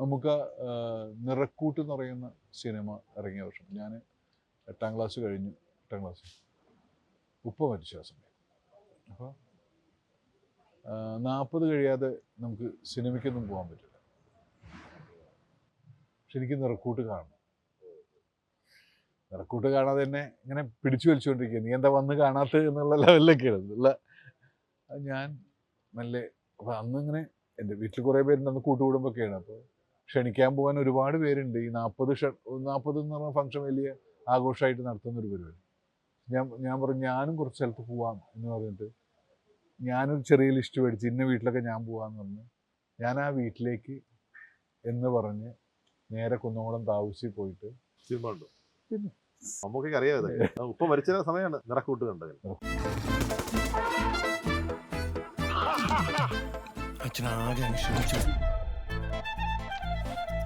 നമുക്ക് നിറക്കൂട്ട് എന്ന് പറയുന്ന സിനിമ ഇറങ്ങിയ വർഷം. ഞാൻ എട്ടാം ക്ലാസ് കഴിഞ്ഞു. എട്ടാം ക്ലാസ് ഉപ്പ മരിച്ചു സമയം. അപ്പോൾ നാൽപ്പത് കഴിയാതെ നമുക്ക് സിനിമയ്ക്കൊന്നും പോകാൻ പറ്റില്ല. ശരിക്കും നിറക്കൂട്ട് കാണണം. നിറക്കൂട്ട് കാണാതെ തന്നെ ഇങ്ങനെ പിടിച്ചു വലിച്ചുകൊണ്ടിരിക്കുക. നീ എന്താ വന്ന് കാണാത്തത് എന്നുള്ള ലെവലിലൊക്കെയാണ് ഉള്ള ഞാൻ നല്ല അപ്പോൾ അന്നിങ്ങനെ എന്റെ വീട്ടിൽ കുറേ പേരുണ്ട്. അന്ന് ഒക്കെയാണ് അപ്പോൾ ക്ഷണിക്കാൻ പോകാൻ ഒരുപാട് പേരുണ്ട്. ഈ നാൽപ്പത് ഷ നാൽപ്പത് എന്ന് പറഞ്ഞ ഫംഗ്ഷൻ വലിയ ആഘോഷമായിട്ട് നടത്തുന്ന ഒരു പരിപാടി. ഞാൻ ഞാൻ പറഞ്ഞു ഞാനും കുറച്ച് സ്ഥലത്ത് പോവാം എന്ന് പറഞ്ഞിട്ട് ഞാനൊരു ചെറിയ ലിസ്റ്റ് മേടിച്ച് ഇന്ന വീട്ടിലൊക്കെ ഞാൻ പോവാന്ന് പറഞ്ഞു ഞാൻ ആ വീട്ടിലേക്ക് എന്ന് പറഞ്ഞ് നേരെ കുന്നംകുളം താമസിച്ച് പോയിട്ട് അറിയാതെ പിന്നെ. നമുക്കൊക്കെ ഉപ്പ മരിച്ച സമയമാണ് നിറക്കൂട്ട് കണ്ടത്. അച്ഛനാകെ അനുസരിച്ചു